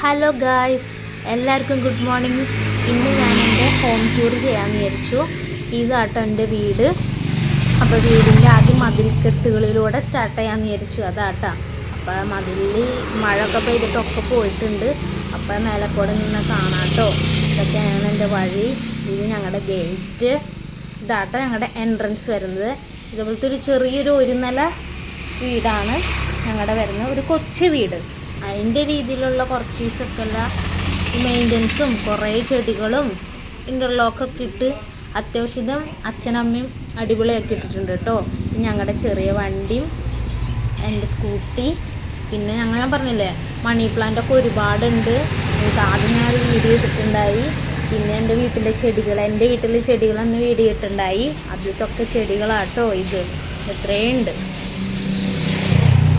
Hello guys എല്ലാവർക്കും good morning ഇന്ന് ഞാൻ എന്റെ ഹോം ടൂർ ചെയ്യാൻ വിചാരിച്ചു. ഇതാട്ടോ എന്റെ വീട്. അപ്പോൾ വീടിന്റെ ആദ്യം മതിൽക്കെട്ടുകളിലൂടെ സ്റ്റാർട്ട് ചെയ്യാൻ വിചാരിച്ചു. അതാട്ടോ. അപ്പോൾ മതിലിൽ മഴയൊക്കെ പെയ്തിട്ടൊക്കെ പോയിട്ടുണ്ട്. അപ്പോൾ മേലക്കൂടെ നിന്ന് കാണാട്ടോ. ഇതൊക്കെയാണ് എന്റെ വഴി. ഇത് ഞങ്ങളുടെ ഗേറ്റ് ഇതാട്ടോ ഞങ്ങളുടെ എൻട്രൻസ് വരുന്നത്. ഇതുപോലത്തെ ഒരു ചെറിയൊരു ഒരു നില വീടാണ് ഞങ്ങളുടെ വരുന്നത്. ഒരു കൊച്ചു വീട്. അതിന്റെ രീതിയിലുള്ള കുറച്ച് ദിവസമൊക്കെയുള്ള മെയിന്റനൻസും കുറേ ചെടികളും ഇന്റർലോക്കൊക്കെ ഇട്ട് അത്യാവശ്യം അച്ഛനമ്മയും അടിപൊളിയാക്കി ഇട്ടിട്ടുണ്ട് കേട്ടോ. ഞങ്ങളുടെ ചെറിയ വണ്ടിയും എന്റെ സ്കൂട്ടി പിന്നെ ഞങ്ങൾ ഞാൻ പറഞ്ഞില്ലേ മണി പ്ലാന്റൊക്കെ ഒരുപാടുണ്ട്. ആദ്യം ഞാൻ ഒരു വീഡിയോ ഇട്ടിട്ടുണ്ടായി. പിന്നെ എന്റെ വീട്ടിലെ ചെടികൾ എന്റെ വീട്ടിലെ ചെടികളൊന്ന് വീഡിയോ ഇട്ടിട്ടുണ്ടായി അതിലത്തൊക്കെ ചെടികളാട്ടോ ഇത്. ഇത്രയുണ്ട്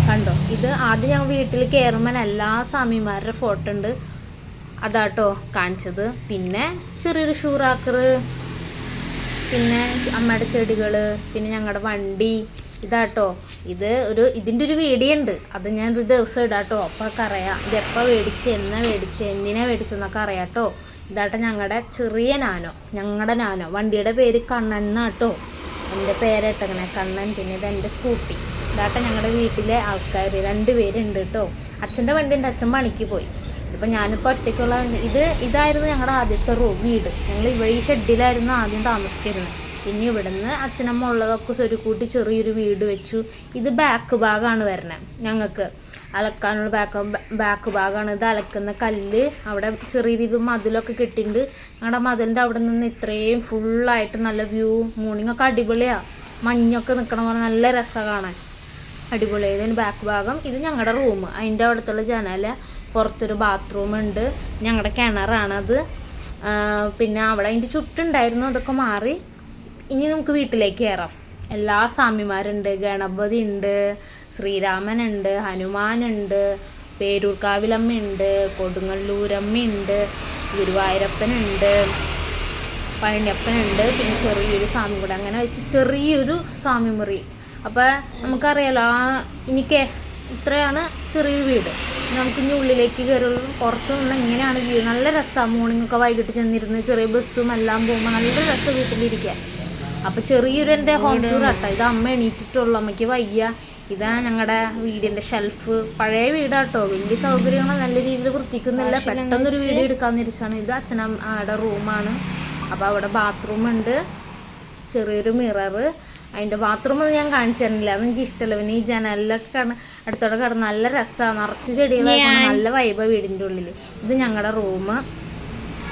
കണ്ടോ? ഇത് ആദ്യം ഞങ്ങൾ വീട്ടിൽ കയറുമ്പോൾ എല്ലാ സ്വാമിമാരുടെ ഫോട്ടോ ഉണ്ട്. അതാട്ടോ കാണിച്ചത്. പിന്നെ ചെറിയൊരു ഷൂറാക്കർ പിന്നെ അമ്മയുടെ ചെടികൾ പിന്നെ ഞങ്ങളുടെ വണ്ടി. ഇതാട്ടോ. ഇത് ഒരു ഇതിന്റെ ഒരു വീഡിയോ ഉണ്ട്. അത് ഞാൻ ഒരു ദിവസം ഇടാട്ടോ. അപ്പോൾ അറിയാം. ഇത് എപ്പോൾ മേടിച്ച് എന്നാ മേടിച്ച് എന്തിനാ മേടിച്ചെന്നൊക്കെ അറിയാട്ടോ. ഇതാട്ടോ ഞങ്ങളുടെ ചെറിയ നാനോ. ഞങ്ങളുടെ നാനോ. വണ്ടിയുടെ പേര് കണ്ണൻ എന്നാട്ടോ. എന്റെ പേരേട്ടങ്ങനെ കണ്ണൻ പിന്നെ ഇത് എന്റെ സ്കൂട്ടി. ഇതാട്ടെ ഞങ്ങളുടെ വീട്ടിലെ ആൾക്കാർ രണ്ട് പേരുണ്ട് കേട്ടോ അച്ഛന്റെ വണ്ടി ഉണ്ട് അച്ഛൻ പണിക്ക് പോയി. ഇപ്പം ഞാനിപ്പോൾ ഒറ്റയ്ക്കുള്ള ഇത് ഇതായിരുന്നു ഞങ്ങളുടെ ആദ്യത്തെ റൂം വീട് ഞങ്ങൾ ഇവിടെ ഈ ഷെഡിലായിരുന്നു ആദ്യം താമസിച്ചിരുന്നത് പിന്നെ ഇവിടുന്ന് അച്ഛനമ്മ ഉള്ളതൊക്കെ സ്വരുക്കൂട്ടി ചെറിയൊരു വീട് വെച്ചു. ഇത് ബാക്ക് ഭാഗമാണ് വരുന്നത് ഞങ്ങൾക്ക് അലക്കാനുള്ള ബാക്ക് ബാക്ക് ഭാഗമാണ് ഇത് അലക്കുന്ന കല്ല് അവിടെ ചെറിയ രീതിയിൽ മതിലൊക്കെ കിട്ടിയിട്ടുണ്ട് ഞങ്ങളുടെ മതിലിന്റെ അവിടെ നിന്ന് ഇത്രയും ഫുള്ളായിട്ട് നല്ല വ്യൂ മോർണിംഗ് ഒക്കെ അടിപൊളിയാണ് മഞ്ഞൊക്കെ നിൽക്കണ പോലെ നല്ല രസമാണ് കാണാൻ. അടിപൊളി ഇതിന് ബാക്ക് ഭാഗം ഇത് ഞങ്ങളുടെ റൂം അതിന്റെ അവിടുത്തുള്ള ജനല പുറത്തൊരു ബാത്റൂം ഉണ്ട്. ഞങ്ങളുടെ കിണറാണത് പിന്നെ അവിടെ അതിന്റെ ചുറ്റുണ്ടായിരുന്നു അതൊക്കെ മാറി. ഇനി നമുക്ക് വീട്ടിലേക്ക് കയറാം എല്ലാ സ്വാമിമാരുണ്ട്. ഗണപതി ഉണ്ട് ശ്രീരാമനുണ്ട് ഹനുമാനുണ്ട് പേരൂർക്കാവിലമ്മയുണ്ട് കൊടുങ്ങല്ലൂരമ്മയുണ്ട് ഗുരുവായൂരപ്പനുണ്ട് പഴനിയപ്പനുണ്ട് പിന്നെ ചെറിയൊരു സ്വാമി കൂടെ. അങ്ങനെ വെച്ച് ചെറിയൊരു സ്വാമി മുറി. അപ്പോൾ നമുക്കറിയാലോ ആ എനിക്ക് ഇത്രയാണ് ചെറിയ വീട്. നമുക്ക് ഇനി ഉള്ളിലേക്ക് കയറുള്ളൂ. പുറത്തു നിന്ന് ഇങ്ങനെയാണ് വ്യൂ? നല്ല രസമാണ് മോർണിംഗ് ഒക്കെ വൈകിട്ട് ചെന്നിരുന്ന് ചെറിയ ബസ്സും എല്ലാം പോകുമ്പോൾ നല്ല രസം വീട്ടിലിരിക്കാൻ. അപ്പോൾ ചെറിയൊരു എന്റെ ഹോം ടൂർ ആട്ടോ. ഇത് അമ്മ എണീറ്റിട്ടുള്ളൂ. അമ്മയ്ക്ക് വയ്യ. ഇതാ ഞങ്ങളുടെ വീടിന്റെ ഷെൽഫ് പഴയ വീടാട്ടോ. വലിയ സൗകര്യങ്ങൾ നല്ല രീതിയിൽ വൃത്തിക്കുന്നില്ല. പെട്ടെന്നൊരു വീഡിയോ എടുക്കാമെന്ന് വിരിച്ചാണ് ഇത് അച്ഛനമ്മയുടെ റൂമാണ് അപ്പോൾ അവിടെ ബാത്റൂം ഉണ്ട്. ചെറിയൊരു മിററ് അതിന്റെ ബാത്റൂം ഞാൻ കാണിച്ചു തരുന്നില്ല അത് എനിക്ക് ഇഷ്ടമല്ല പിന്നെ ഈ ജനലിലൊക്കെ കിടന്ന് അടുത്തോടെ കിടന്ന് നല്ല രസമാണ് നിറച്ച് ചെടികളായിട്ട് നല്ല വൈബ വീടിന്റെ ഉള്ളിൽ ഇത് ഞങ്ങളുടെ റൂം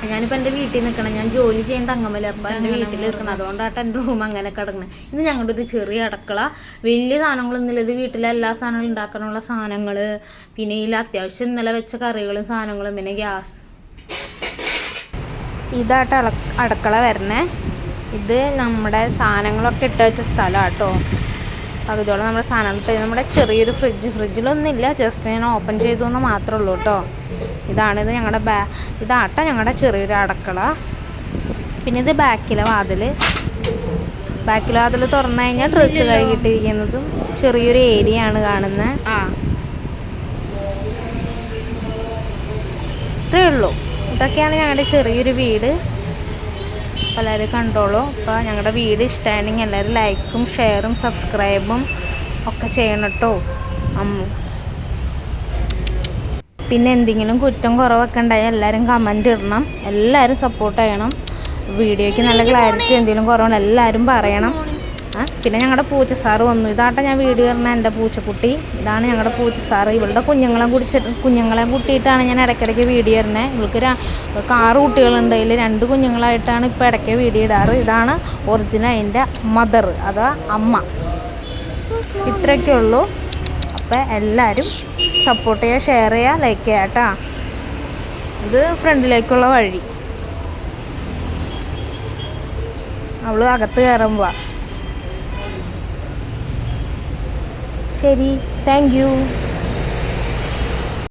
ഞാനിപ്പോൾ എന്റെ വീട്ടിൽ നിൽക്കണം ഞാൻ ജോലി ചെയ്യേണ്ട അങ്ങമല്ല അപ്പം എന്റെ വീട്ടിൽ നിൽക്കണം അതുകൊണ്ടാണ് എന്റെ റൂം അങ്ങനെ കിടക്കുന്നത് ഇത് ഞങ്ങളുടെ ഒരു ചെറിയ അടക്കള. വലിയ സാധനങ്ങളൊന്നുമില്ല. ഇത് വീട്ടിലെ എല്ലാ സാധനങ്ങളും ഉണ്ടാക്കാനുള്ള സാധനങ്ങൾ പിന്നെ ഇതിൽ അത്യാവശ്യം ഇന്നലെ വെച്ച കറികളും സാധനങ്ങളും. പിന്നെ ഗ്യാസ്. ഇതായിട്ട് അടക്കള വരണേ. ഇത് നമ്മുടെ സാധനങ്ങളൊക്കെ ഇട്ട് വെച്ച സ്ഥലമാണ് കേട്ടോ പകുതിയോളം നമ്മുടെ സാധനങ്ങൾ ഇട്ട് നമ്മുടെ ചെറിയൊരു ഫ്രിഡ്ജ് ഫ്രിഡ്ജിലൊന്നുമില്ല ജസ്റ്റ് ഞാൻ ഓപ്പൺ ചെയ്തു എന്ന് മാത്രമേ ഉള്ളൂ കേട്ടോ ഇതാണിത് ഞങ്ങളുടെ ബാ ഇതാട്ടോ ഞങ്ങളുടെ ചെറിയൊരു അടക്കള. പിന്നെ ഇത് ബാക്കിലെ വാതിൽ. ബാക്കിലെ വാതിൽ തുറന്നു കഴിഞ്ഞാൽ ഡ്രസ്സ് കഴുകിയിട്ടിരിക്കുന്നതും ചെറിയൊരു ഏരിയ ആണ് കാണുന്നത് ആ. ഇത്രയേ ഉള്ളൂ. ഇതൊക്കെയാണ് ഞങ്ങളുടെ ചെറിയൊരു വീട്. എല്ലാവരും കണ്ടോളൂ. അപ്പോൾ ഞങ്ങളുടെ വീട് ഇഷ്ടമാണെങ്കിൽ എല്ലാവരും ലൈക്കും ഷെയറും സബ്സ്ക്രൈബും ഒക്കെ ചെയ്യണം കേട്ടോ പിന്നെ എന്തെങ്കിലും കുറ്റം കുറവൊക്കെ ഉണ്ടായാൽ എല്ലാവരും കമന്റ് ഇടണം. എല്ലാവരും സപ്പോർട്ട് ചെയ്യണം. വീഡിയോയ്ക്ക് നല്ല ക്ലാരിറ്റി എന്തെങ്കിലും കുറവുണ്ട് എല്ലാവരും പറയണം. പിന്നെ ഞങ്ങളുടെ പൂച്ച സാറ് വന്നു. ഇതാട്ടെ ഞാൻ വീഡിയോ പറഞ്ഞ എന്റെ പൂച്ചക്കുട്ടി. ഇതാണ് ഞങ്ങളുടെ പൂച്ച സാറ് ഇവളുടെ കുഞ്ഞുങ്ങളെ കുടിച്ചിട്ട് കുഞ്ഞുങ്ങളെ കൂട്ടിയിട്ടാണ് ഞാൻ ഇടയ്ക്കിടയ്ക്ക് വീഡിയോ ഇടുന്നത് ഇവൾക്ക് ആറ് കുട്ടികളുണ്ട്. അതിൽ രണ്ട് കുഞ്ഞുങ്ങളായിട്ടാണ് ഇപ്പോൾ ഇടയ്ക്ക് വീഡിയോ ഇടാറ്. ഇതാണ് ഒറിജിനൽ അതിന്റെ മദർ അതാ അമ്മ. ഇത്രയൊക്കെ ഉള്ളൂ അപ്പോൾ എല്ലാവരും സപ്പോർട്ട് ചെയ്യുക ഷെയർ ചെയ്യുക ലൈക്ക് ചെയ്യുക കേട്ടോ. ഇത് ഫ്രണ്ടിലേക്കുള്ള വഴി. അവൾ അകത്ത് കയറുമ്പോൾ ശരി താങ്ക് യു